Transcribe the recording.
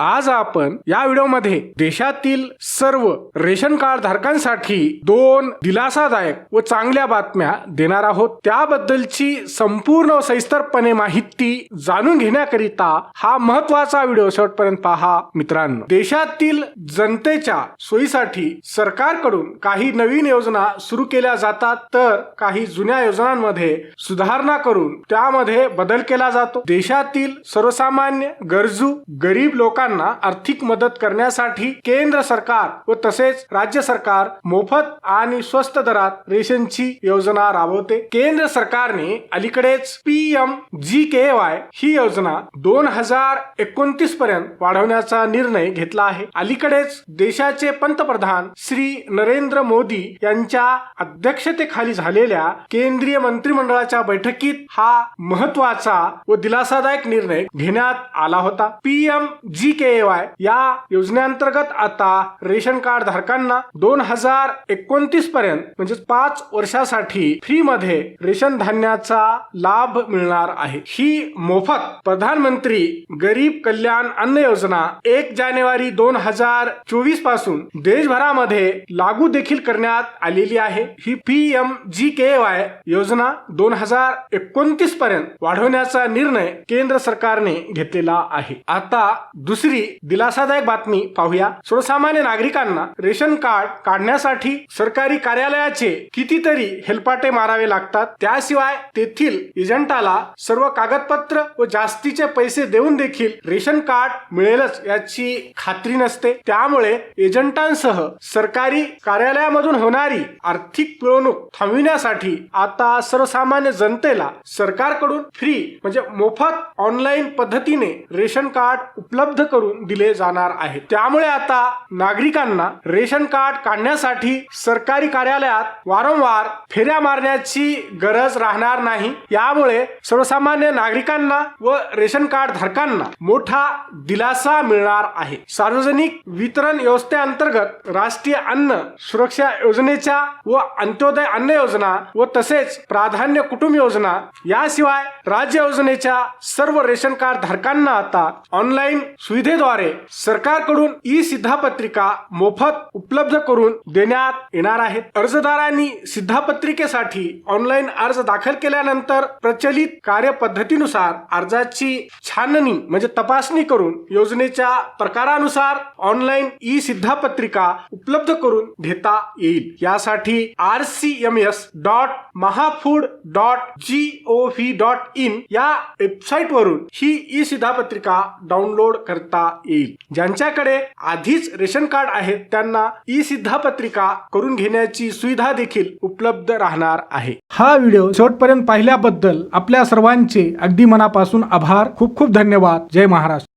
आज आपण या व्हिडिओमध्ये देशातील सर्व रेशन कार्ड धारकांसाठी दोन दिलासादायक व चांगल्या बातम्या देणार आहोत. त्याबद्दलची संपूर्ण सविस्तरपणे माहिती जाणून घेण्याकरिता हा महत्त्वाचा व्हिडिओ शेवटपर्यंत पहा. मित्रांनो देशातील जनतेच्या सोयीसाठी सरकारकडून काही नवीन योजना सुरू केल्या जातात तर काही जुन्या योजनांमध्ये सुधारणा करून त्यामध्ये बदल केला जातो. देशातील सर्वसामान्य गरजू गरीब लोकांना आर्थिक मदत करण्यासाठी केंद्र सरकार व तसेच राज्य सरकार मोफत आणि स्वस्त दरात रेशनची योजना राबवते. केंद्र सरकारने अलीकडेच P M G K Y ही योजना दोन हजार एकोणतीस पर्यंत वाढवण्याचा निर्णय घेतला आहे. अलीकडेच देशाचे पंतप्रधान श्री नरेंद्र मोदी यांच्या अध्यक्षतेखाली झालेल्या केंद्रीय मंत्रिमंडळाच्या बैठकीत हा महत्त्वाचा व दिलासादायक निर्णय घेण्यात आला होता. P M G K Y या योजनेअंतर्गत आता रेशन कार्ड धारकांना दोन हजार एकोणतीस पर्यंत म्हणजे पाच वर्षासाठी फ्री मध्ये रेशन धान्याचा लाभ मिळणार आहे. ही मोफत प्रधानमंत्री गरीब कल्याण अन्न योजना एक जानेवारी दोन हजार चोवीसपासून देशभरामध्ये लागू देखील करण्यात आलेली आहे. ही P M G K Y योजना दोन हजार एकोणतीस पर्यंत वाढवण्याचा निर्णय केंद्र सरकारने घेतलेला आहे. आता दुसरी दिलासादायक बातमी पाहूया. सर्वसामान्य नागरिकांना रेशन कार्ड काढण्यासाठी सरकारी कार्यालयाचे कितीतरी हेलपाटे मारावे लागतात. त्याशिवाय तेथील एजंटाला सर्व कागदपत्र व जास्तीचे पैसे देऊन देखील रेशन कार्ड मिळेलच याची खात्री नसते. त्यामुळे एजंटांसह सरकारी कार्यालयामधून होणारी आर्थिक पिळवणूक थांबविण्यासाठी आता सर्वसामान्य जनतेला सरकारकडून फ्री म्हणजे मोफत ऑनलाईन पद्धतीने रेशन कार्ड उपलब्ध करून दिले जाणार आहे त्यामुळे आता नागरिकांना रेशन कार्ड काढण्यासाठी सरकारी कार्यालयात वारंवार फेऱ्या मारण्याची गरज राहणार नाही. यामुळे सर्वसामान्य नागरिकांना व रेशन कार्ड धारकांना मोठा दिलासा मिळणार आहे. सार्वजनिक वितरण व्यवस्थेअंतर्गत राष्ट्रीय अन्न सुरक्षा योजनेच्या व अंत्योदय अन्न योजना व तसेच प्राधान्य कुटुंब योजना याशिवाय राज्य योजनेच्या सर्व रेशन कार्ड धारकांना आता ऑनलाईन सुविधेद्वारे सरकारकडून ई सिद्धापत्रिका मोफत उपलब्ध करून देण्यात येणार आहेत. अर्जदारांनी सिद्धापत्रिकेसाठी ऑनलाईन अर्ज दाखल केल्यानंतर प्रचलित कार्यपद्धतीनुसार अर्जाची छाननी म्हणजे तपासणी करून योजनेच्या प्रकारानुसार ऑनलाईन ई सिद्धापत्रिका उपलब्ध करून घेता येईल. यासाठी R C M S dot Mahafood dot G O V dot in या वेबसाईट वरून ही ई सिद्धापत्रिका डाउनलोड करता येईल. ज्यांच्याकडे आधीच रेशन कार्ड आहे त्यांना ई सिद्धापत्रिका करून घेण्याची सुविधा देखील उपलब्ध राहणार आहे. हा व्हिडिओ शेवटपर्यंत पाहिल्याबद्दल आपल्या सर्वांचे अगदी मनापासून आभार. खूप खूप धन्यवाद. जय महाराष्ट्र.